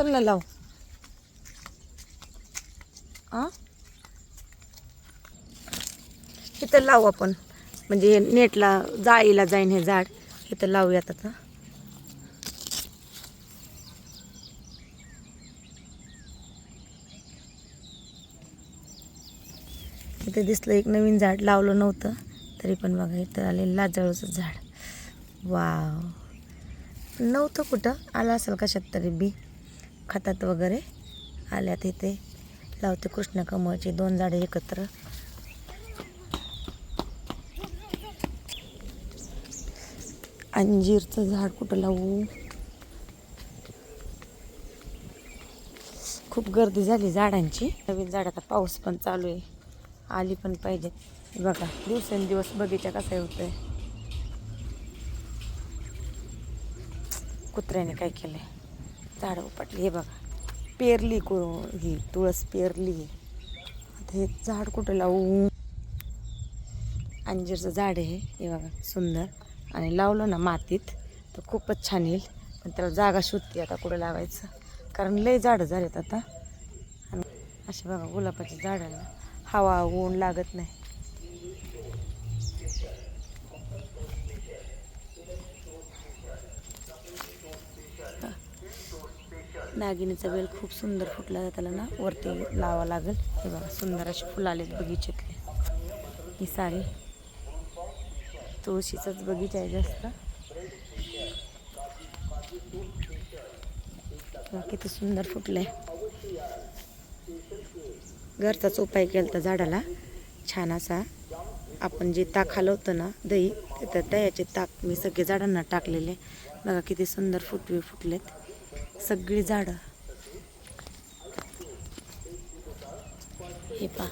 चल ना लाव. आ? इथं लावू आपण. म्हणजे नेटला जाळीला जाईन हे झाड. इथं लावूयात आता. इथे दिसलं एक नवीन झाड. लावलं नव्हतं. तरी पण बघा इथं आले लाजळूचं झाड. वाव. नव्हतं कुठं. आलं असेल कशात तरी बी. खतात वगैरे आल्यात इथे. लावते कृष्ण कमळची दोन झाडे एकत्र. अंजीरचं झाड कुठं लावू? खूप गर्दी झाली झाडांची. नवीन झाड आता पाऊस पण चालू आहे. आली पण पाहिजे. बघा दिवसेंदिवस बगीचा कसा होतोय. कुत्र्याने काय केलंय? झाडं उपटली. हे बघा पेरली को ही तुळस पेरली. आता हे झाड कुठं लावू? अंजीरचं झाड आहे हे बघा सुंदर. आणि लावलं ना मातीत तर खूपच छान येईल. पण त्याला जागा शोधते आता कुठं लावायचं. कारण लय झाडं झालेत आता. आणि असे बघा गुलाबाच्या झाडांना हवा ऊन लागत नाही. नागिनीचा वेल खूप सुंदर फुटला त्याला ना. वरती लावा लागेल. हे बघा सुंदर अशी फुलं आलेत बगीच्यातले ही सारी तुळशीचाच बगीचा आहे जास्त. किती सुंदर फुटलंय. घरचाच उपाय केला तर झाडाला. छान असा आपण जे ताक हलवतो ना दही तर दह्याचे ताक मी सगळे झाडांना टाकलेले. बघा किती सुंदर फुटवे फुटलेत. सगळी झाडं. हे पा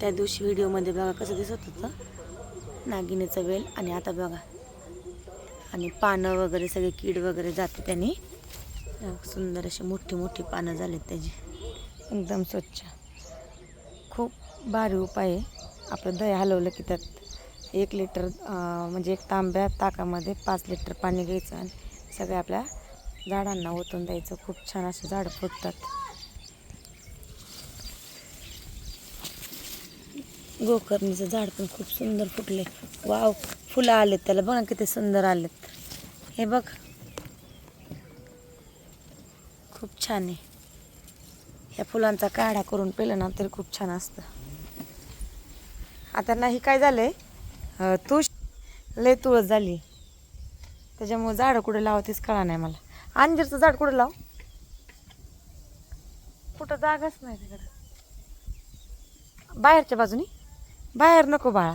त्या दिवशी व्हिडिओमध्ये बघा कसं दिसत होतं. नागिनीचा वेल आणि आता बघा. आणि पानं वगैरे सगळे कीड वगैरे जाते त्यांनी. सुंदर असे मोठी मोठी पानं झालेत त्याची. एकदम स्वच्छ. खूप भारी उपाय आहे. आपलं दही हलवलं की त्यात एक लिटर म्हणजे एक तांब्या ताकामध्ये पाच लिटर पाणी घ्यायचं आणि सगळ्या आपल्या झाडांना ओतून द्यायचं. खूप छान असे झाडं फुटतात. गोकर्णीचं झाड पण खूप सुंदर फुटले वाव फुलं आलेत त्याला. बघा किती सुंदर आलेत. हे बघ. खूप छान आहे. ह्या फुलांचा काढा करून पेलं ना तरी खूप छान असतं. आता नाही काय झालंय? अं, तुळस लय तुळस झाली. त्याच्यामुळे झाडं कुठे लावतीच कळा नाही मला. अंजीरचं झाड कुठं लाव? कुठं जागाच नाही तिकडं. बाहेरच्या बाजूनी? बाहेर नको बाळा.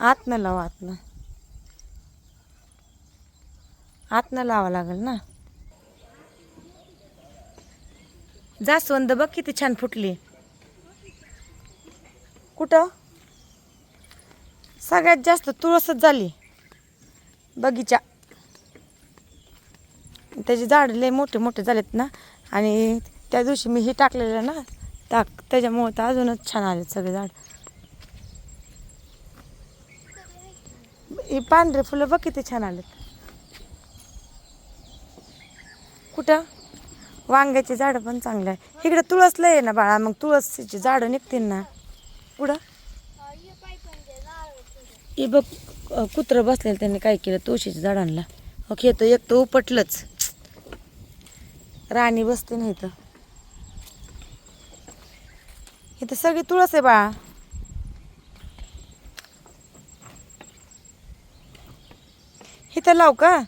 आतनं लाव आतनं. आतनं लावा लागेल ना. जास्वंद बघ किती छान फुटली. कुठं? सगळ्यात जास्त तुळसच झाली. बगीचा. त्याचे झाड लय मोठे मोठे झालेत ना. आणि त्या दिवशी मी हे टाकलेलं ना टाक त्याच्यामुळं तर अजूनच छान आले सगळे झाड. ही पांढरे फुलं बघ किती छान आलेत. कुठं? वांग्याची झाडं पण चांगले आहे. इकडे तुळस लय आहे ना बाळा मग तुळसीची झाडं निघतील ना. कुठं? हे बघ कुत्रं बसलेलं त्यांनी काय केलं तुळशीच्या झाडांना ओके तर एक तर उपटलंच. राणी बसते नाही तर इथं सगळी तुळस आहे बाळा. इथं लाव का?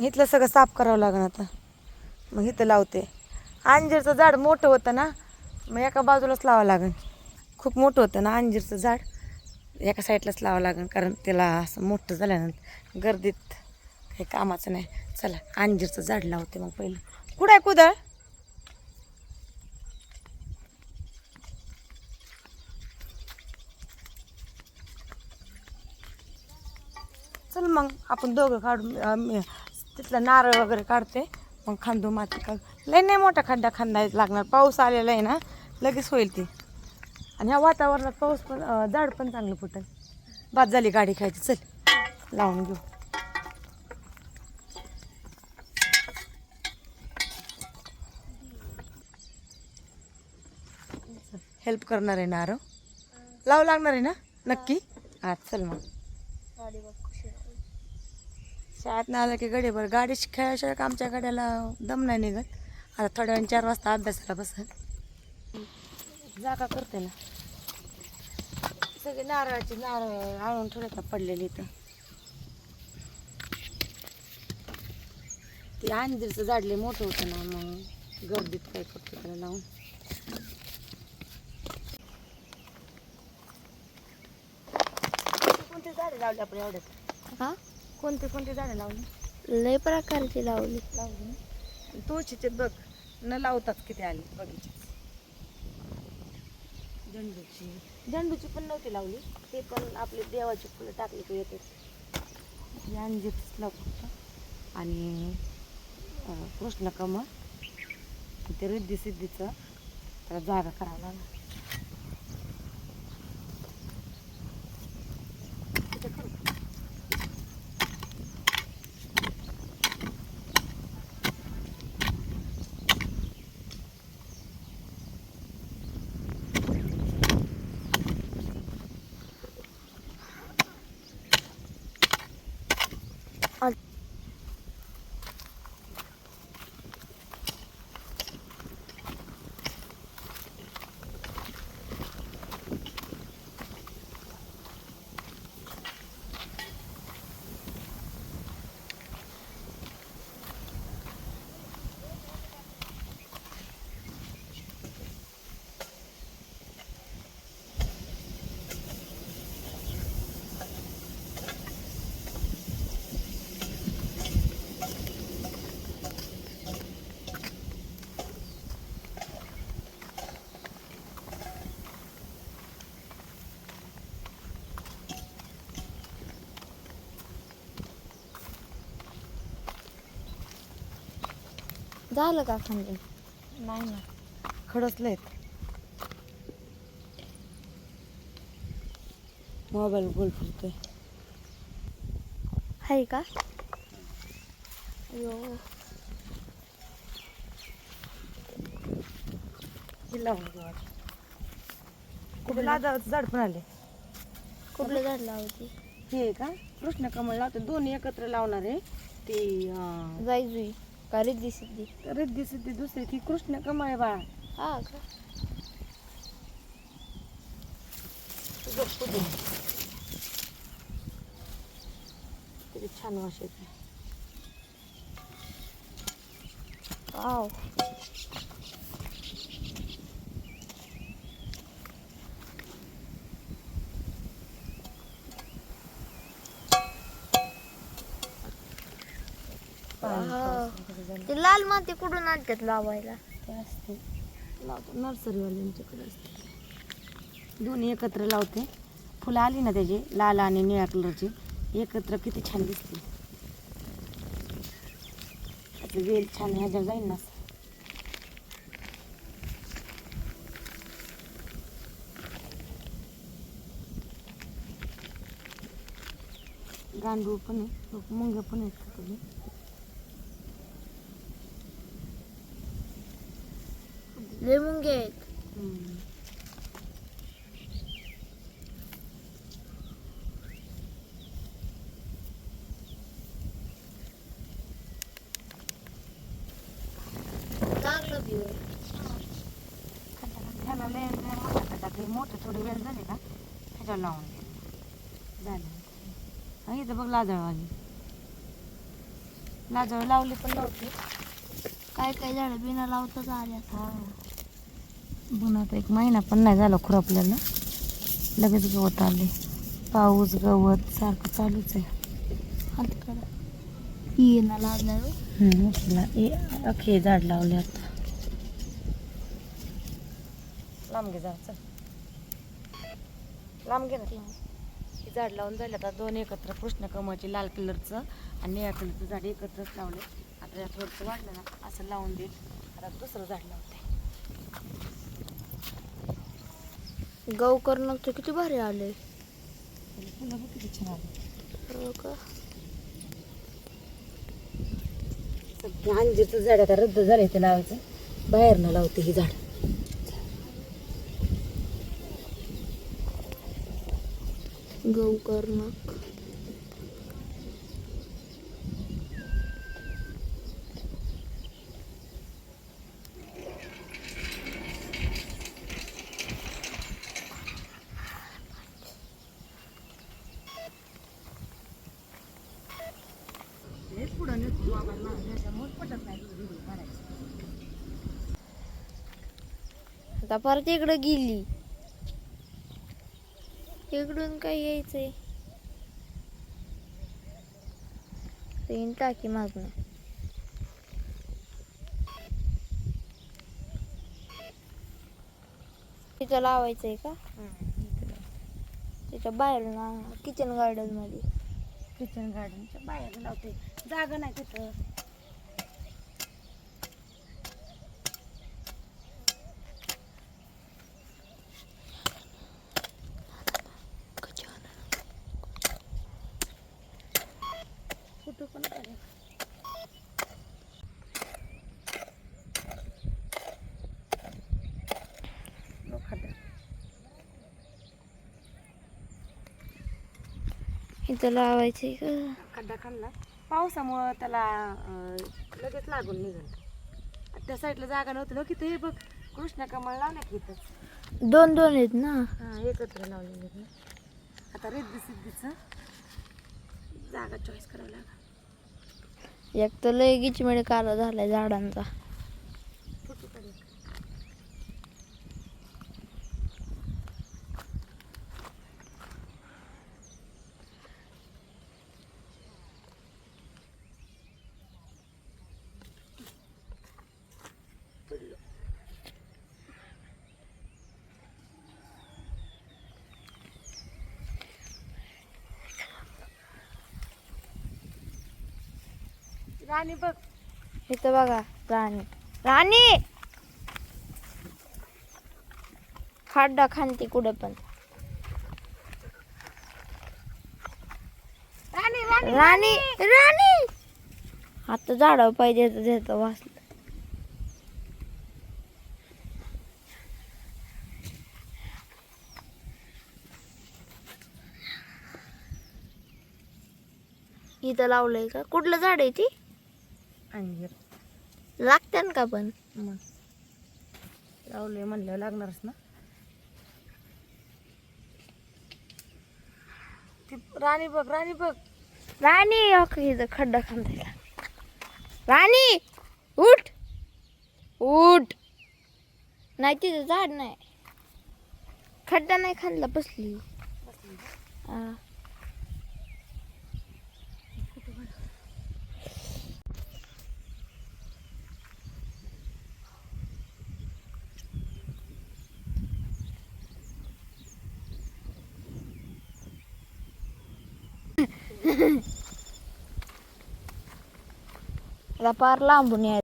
इथलं सगळं साफ करावं लागेल आता. मग इथं लावते. अंजीरचं झाड मोठं होतं ना मग एका बाजूलाच लावावं लागेल. खूप मोठं होतं ना अंजीरचं झाड एका साईडलाच लावावं लागेल कारण त्याला असं मोठं झाल्यानंतर गर्दीत हे कामाचं नाही. चला अंजीरचं झाड लावते मग पहिलं. कुठं आहे कुदळ? चल मग आपण दोघं काढून तिथला तिथलं नारळ वगैरे काढते. मग खांदू माती काढ. लय नाही मोठा खड्डा खांदा लागणार. पाऊस आलेला आहे ना लगेच होईल ती. आणि ह्या वातावरणात पाऊस पण झाड पण चांगलं फुटेल. बाद झाली गाडी खायची चल लावून घेऊ. हेल्प करणार आहे ना आरो लावू लागणार आहे ना? नक्की? हा चल मग. शाळेत ना आलं की गडीभर गाडी खेळाशिवाय का आमच्या गाड्याला दम नाही निघत. आता थोड्या वेळ चार वाजता अभ्यासाला बसल. जागा करते ना. सगळे नारळाची नारळ आणून थोडे पडलेली इथं. ते अंजीरचं झाडले मोठं होतं ना मग गर्दीत काय करतो त्याला लावून कोणती झाडे लावली आपण एवढ्यात. हा? कोणती कोणती झाडे लावली? लय प्रकारची लावली. लावली ना. तुळशीचे बघ न लावताच किती आली बगीचे. झेंडूची. झेंडूची पण नव्हती लावली. ते पण आपले देवाची फुलं टाकली की येते. अंजीरच लावतो आणि अं, कृष्णकमळ. ते रिद्धी सिद्धीचं. त्याला जागा करावं लागणार झालं का खांदे? नाही ना. खडसलेत मोबाईल गोल फिरतोय. आहे का? हे आता. कुठे लाजाळाचं झाड पण आले. कुठलं झाड लावती. हे का? कृष्ण कमळ लावते. दोन्ही एकत्र लावणार आहे. ती अं, जाई जुई. का रिद्धी सिद्धी. रिद्धी सिद्धी दुसरी ती कृष्ण कमळ बाळा. हा का? किती छान वास येते वाव पाणी वाव. ते लाल माती कुठून आणतात लावायला? ते असते. लावतो नर्सरीवाल्यांच्याकडे असते. दोन्ही एकत्र लावते. फुलं आली ना त्याची लाल आणि निळ्या कलरची. एकत्र किती छान दिसते. आता वेल छान ह्याच्या जाईल ना असं. गांडूळ पण आहे. मुंग्या पण आहेत का तुझे लय मुंगे आहेत हम्म. लागलं बी ह्याला लय लय मोठा खड्डा ते मोठे वेळ झाली ना ह्याच्यावर लावून दे झालं हा इथं बघ लाजळवाली लाजळ लावली पण नव्हती काय काय झाडं बिना लावताच आल्यात आता पण आता एक महिना पण नाही झाला खुरपल्याला लगेच गवत आले. पाऊस गवत सारखं चालूच आहे. हातकडा येणं लागलं उचला ए अखे झाड लावले आता. लांब घे झाड चल. लांब घे ना. हे झाड लावून झालं. आता दोन एकत्र कृष्ण कमळची लाल कलरचं आणि निळ्या कलरचं झाड एकत्रच लावले आता या थोडंसं वाढलं ना असं लावून देईल. आता दुसरं झाड लावते. गहू करणं तर किती भारी आले किती छान हो का? ते अंजीरचं झाड आता रद्द झालंय ते लावायचं. बाहेरनं लावते ही झाड. गहू करणं. आता परत इकडं गेली. इकडून काय यायचंय? पेन टाकी मागणं तिथं लावायचंय का? त्याच्या बाहेर किचन गार्डनमध्ये. किचन गार्डनच्या बाहेर लावते. जागा नाही तिथं कुठं पण करायचं. लो खड्डा. इथं लावायचंय का? खड्डा खाल्ला. पावसामुळं त्याला अं, लगेच लागून निघाल. त्या साईडला जागा नव्हती ना की ते बघ कृष्ण कमळ लावल्या की इथं. दोन दोन आहेत ना? हा एकत्र लावलेले आहेत ना. आता रिद्धी सिद्धीचं जागा चॉईस करावं लागेल. एक तर लय गिचमिळ काला झालाय झाडांचा फोटो काढ एक. राणी बघ. इथं बघा राणी. राणी! खड्डा खांती कुठे पण. राणी राणी राणी! राणी! आता झाडावर पाहिजे देतं वाचलं. इथं लावलंय का? कुठलं झाड आहे ती? अंजीर. लागते का पण? मग. लावले म्हणलं लागणारच ना. ती राणी बघ राणी बघ. राणी इथं खड्डा खांदायला राणी उठ. उठ. नाही तिथं झाड नाही. खड्डा नाही खांदला बसली. हा. tá parlando né